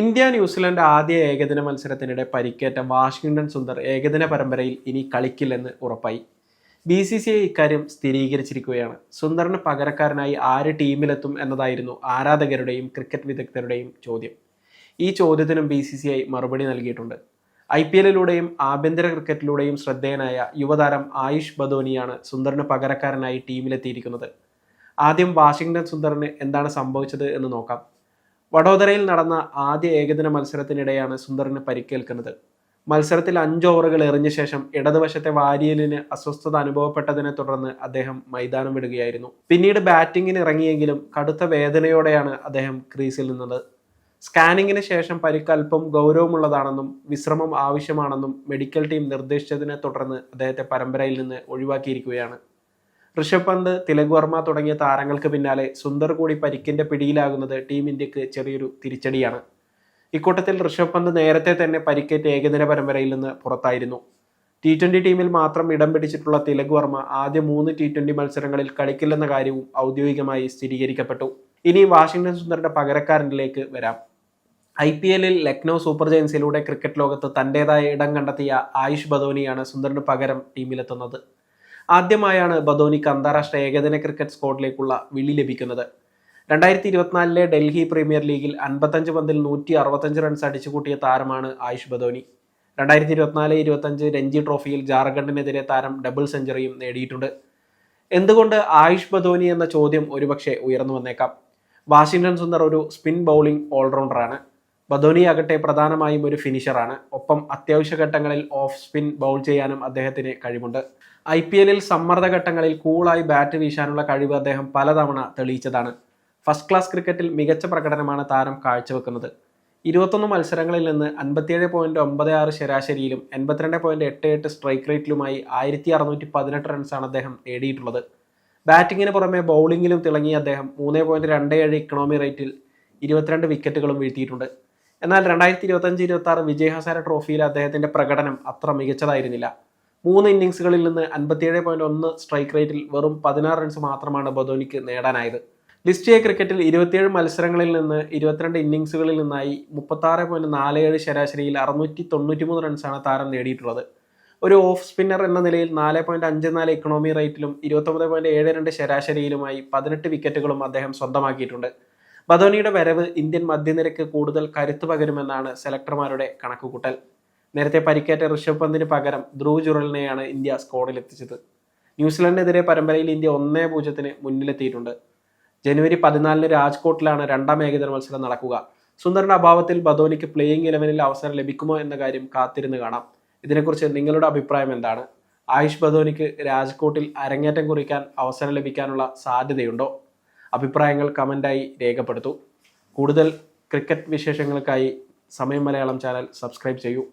India New Zealand ആദ്യ ഏകദിന മത്സരത്തിനിടെ പരിക്കേറ്റ വാഷിംഗ്ടൺ സുന്ദർ ഏകദിന പരമ്പരയിൽ ഇനി കളിക്കില്ലെന്ന് ഉറപ്പായി. ബി സി സി ഐ ഇക്കാര്യം സ്ഥിരീകരിച്ചിരിക്കുകയാണ്. സുന്ദറിന് പകരക്കാരനായി ആര് ടീമിലെത്തും എന്നതായിരുന്നു ആരാധകരുടെയും ക്രിക്കറ്റ് വിദഗ്ധരുടെയും ചോദ്യം. ഈ ചോദ്യത്തിനും ബി സി സി ഐ മറുപടി നൽകിയിട്ടുണ്ട്. ഐ പി എല്ലിലൂടെയും ആഭ്യന്തര ക്രിക്കറ്റിലൂടെയും ശ്രദ്ധേയനായ യുവതാരം ആയുഷ് ബദോനിയാണ് സുന്ദറിന് പകരക്കാരനായി ടീമിലെത്തിയിരിക്കുന്നത്. ആദ്യം വാഷിംഗ്ടൺ സുന്ദറിന് എന്താണ് സംഭവിച്ചത് എന്ന് നോക്കാം. വഡോദരയിൽ നടന്ന ആദ്യ ഏകദിന മത്സരത്തിനിടെയാണ് സുന്ദറിന് പരിക്കേൽക്കുന്നത്. മത്സരത്തിൽ അഞ്ച് ഓവറുകൾ എറിഞ്ഞ ശേഷം ഇടതുവശത്തെ വാരിയലിന് അസ്വസ്ഥത അനുഭവപ്പെട്ടതിനെ തുടർന്ന് അദ്ദേഹം മൈതാനം വിടുകയായിരുന്നു. പിന്നീട് ബാറ്റിങ്ങിന് ഇറങ്ങിയെങ്കിലും കടുത്ത വേദനയോടെയാണ് അദ്ദേഹം ക്രീസിൽ നിന്നത്. സ്കാനിങ്ങിന് ശേഷം പരിക്ക് അല്പം ഗൗരവമുള്ളതാണെന്നും വിശ്രമം ആവശ്യമാണെന്നും മെഡിക്കൽ ടീം നിർദ്ദേശിച്ചതിനെ തുടർന്ന് അദ്ദേഹത്തെ പരമ്പരയിൽ നിന്ന് ഒഴിവാക്കിയിരിക്കുകയാണ്. ഋഷഭ് പന്ത് തിലക് വർമ്മ തുടങ്ങിയ താരങ്ങൾക്ക് പിന്നാലെ സുന്ദർ കൂടി പരിക്കിന്റെ പിടിയിലാകുന്നത് ടീം ഇന്ത്യയ്ക്ക് ചെറിയൊരു തിരിച്ചടിയാണ്. ഇക്കൂട്ടത്തിൽ ഋഷഭ് പന്ത് നേരത്തെ തന്നെ പരിക്കേറ്റ് ഏകദിന പരമ്പരയിൽ നിന്ന് പുറത്തായിരുന്നു. ടി ട്വന്റി ടീമിൽ മാത്രം ഇടം പിടിച്ചിട്ടുള്ള തിലക് വർമ്മ ആദ്യ മൂന്ന് ടി ട്വന്റി മത്സരങ്ങളിൽ കളിക്കില്ലെന്ന കാര്യവും ഔദ്യോഗികമായി സ്ഥിരീകരിക്കപ്പെട്ടു. ഇനി വാഷിംഗ്ടൺ സുന്ദറിന്റെ പകരക്കാരനിലേക്ക് വരാം. ഐ പി എല്ലിൽ ലക്നൗ സൂപ്പർ ജയൻസിലൂടെ ക്രിക്കറ്റ് ലോകത്ത് തന്റേതായ ഇടം കണ്ടെത്തിയ ആയുഷ് ബദോനിയാണ് സുന്ദറിന് പകരം ടീമിലെത്തുന്നത്. ആദ്യമായാണ് ബദോനിക്ക് അന്താരാഷ്ട്ര ഏകദിന ക്രിക്കറ്റ് സ്ക്വാഡിലേക്കുള്ള വിളി ലഭിക്കുന്നത്. രണ്ടായിരത്തി ഇരുപത്തിനാലിലെ ഡൽഹി പ്രീമിയർ ലീഗിൽ അൻപത്തഞ്ച് പന്തിൽ നൂറ്റി അറുപത്തഞ്ച് റൺസ് അടിച്ചുകൂട്ടിയ താരമാണ് ആയുഷ് ബദോനി. രണ്ടായിരത്തി ഇരുപത്തിനാല് ഇരുപത്തഞ്ച് രഞ്ജി ട്രോഫിയിൽ ജാർഖണ്ഡിനെതിരെ താരം ഡബിൾ സെഞ്ചുറിയും നേടിയിട്ടുണ്ട്. എന്തുകൊണ്ട് ആയുഷ് ബദോനി എന്ന ചോദ്യം ഒരുപക്ഷെ ഉയർന്നു വന്നേക്കാം? വാഷിംഗ്ടൺ സുന്ദർ ഒരു സ്പിൻ ബൗളിംഗ് ഓൾറൗണ്ടറാണ്. ബദോനി ആകട്ടെ പ്രധാനമായും ഒരു ഫിനിഷറാണ്. ഒപ്പം അത്യാവശ്യ ഘട്ടങ്ങളിൽ ഓഫ് സ്പിൻ ബൗൾ ചെയ്യാനും അദ്ദേഹത്തിന് കഴിവുണ്ട്. ഐ പി എല്ലിൽ സമ്മർദ്ദ ഘട്ടങ്ങളിൽ കൂളായി ബാറ്റ് വീശാനുള്ള കഴിവ് അദ്ദേഹം പലതവണ തെളിയിച്ചതാണ്. ഫസ്റ്റ് ക്ലാസ് ക്രിക്കറ്റിൽ മികച്ച പ്രകടനമാണ് താരം കാഴ്ചവെക്കുന്നത്. ഇരുപത്തൊന്ന് മത്സരങ്ങളിൽ നിന്ന് അൻപത്തിയേഴ് പോയിന്റ് ഒമ്പത് ആറ് ശരാശരിയിലും എൺപത്തിരണ്ട് പോയിന്റ് എട്ട് എട്ട് സ്ട്രൈക്ക് റേറ്റിലുമായി ആയിരത്തി അറുന്നൂറ്റി പതിനെട്ട് റൺസാണ് അദ്ദേഹം നേടിയിട്ടുള്ളത്. ബാറ്റിങ്ങിന് പുറമെ ബൗളിങ്ങിലും തിളങ്ങിയ അദ്ദേഹം മൂന്ന് പോയിന്റ് രണ്ട് ഏഴ് ഇക്കണോമി റേറ്റിൽ ഇരുപത്തിരണ്ട് വിക്കറ്റുകളും വീഴ്ത്തിയിട്ടുണ്ട്. എന്നാൽ രണ്ടായിരത്തി ഇരുപത്തഞ്ച് ഇരുപത്തി ആറ് വിജയ് ഹസാര ട്രോഫിയിൽ അദ്ദേഹത്തിന്റെ പ്രകടനം അത്ര മികച്ചതായിരുന്നില്ല. മൂന്ന് ഇന്നിങ്സുകളിൽ നിന്ന് അൻപത്തിയേഴ് പോയിന്റ് ഒന്ന് സ്ട്രൈക്ക് റേറ്റിൽ വെറും പതിനാറ് റൺസ് മാത്രമാണ് ബദോനിക്ക് നേടാനായത്. ലിസ്റ്റ് എ ക്രിക്കറ്റിൽ ഇരുപത്തിയേഴ് മത്സരങ്ങളിൽ നിന്ന് ഇരുപത്തിരണ്ട് ഇന്നിങ്സുകളിൽ നിന്നായി മുപ്പത്താറ് പോയിന്റ് നാല് ഏഴ് ശരാശരിയിൽ അറുന്നൂറ്റി തൊണ്ണൂറ്റി മൂന്ന് റൺസാണ് താരം നേടിയിട്ടുള്ളത്. ഒരു ഓഫ് സ്പിന്നർ എന്ന നിലയിൽ നാല് പോയിന്റ് അഞ്ച് നാല് ഇക്കണോമി റേറ്റിലും ഇരുപത്തൊമ്പത് പോയിന്റ് ഏഴ് രണ്ട് ശരാശരിയിലുമായി പതിനെട്ട് വിക്കറ്റുകളും അദ്ദേഹം സ്വന്തമാക്കിയിട്ടുണ്ട്. ബദോനിയുടെ വരവ് ഇന്ത്യൻ മധ്യനിരക്ക് കൂടുതൽ കരുത്തു പകരുമെന്നാണ് സെലക്ടർമാരുടെ കണക്കുകൂട്ടൽ. നേരത്തെ പരിക്കേറ്റ ഋഷഭ് പന്തിന് പകരം ധ്രുവ് ജുറലിനെയാണ് ഇന്ത്യ സ്കോഡിലെത്തിച്ചത്. ന്യൂസിലൻഡിനെതിരെ പരമ്പരയിൽ ഇന്ത്യ ഒന്നേ പൂജ്യത്തിന് മുന്നിലെത്തിയിട്ടുണ്ട്. ജനുവരി പതിനാലിന് രാജ്കോട്ടിലാണ് രണ്ടാം ഏകദിന മത്സരം നടക്കുക. സുന്ദറിന്റെ അഭാവത്തിൽ ബദോനിക്ക് പ്ലേയിങ് ഇലവനിൽ അവസരം ലഭിക്കുമോ എന്ന കാര്യം കാത്തിരുന്ന് കാണാം. ഇതിനെക്കുറിച്ച് നിങ്ങളുടെ അഭിപ്രായം എന്താണ്? ആയുഷ് ബദോനിക്ക് രാജ്കോട്ടിൽ അരങ്ങേറ്റം കുറിക്കാൻ അവസരം ലഭിക്കാനുള്ള സാധ്യതയുണ്ടോ? അഭിപ്രായങ്ങൾ കമന്റായി രേഖപ്പെടുത്തു. കൂടുതൽ ക്രിക്കറ്റ് വിശേഷങ്ങൾക്കായി സമയം മലയാളം ചാനൽ സബ്സ്ക്രൈബ് ചെയ്യൂ.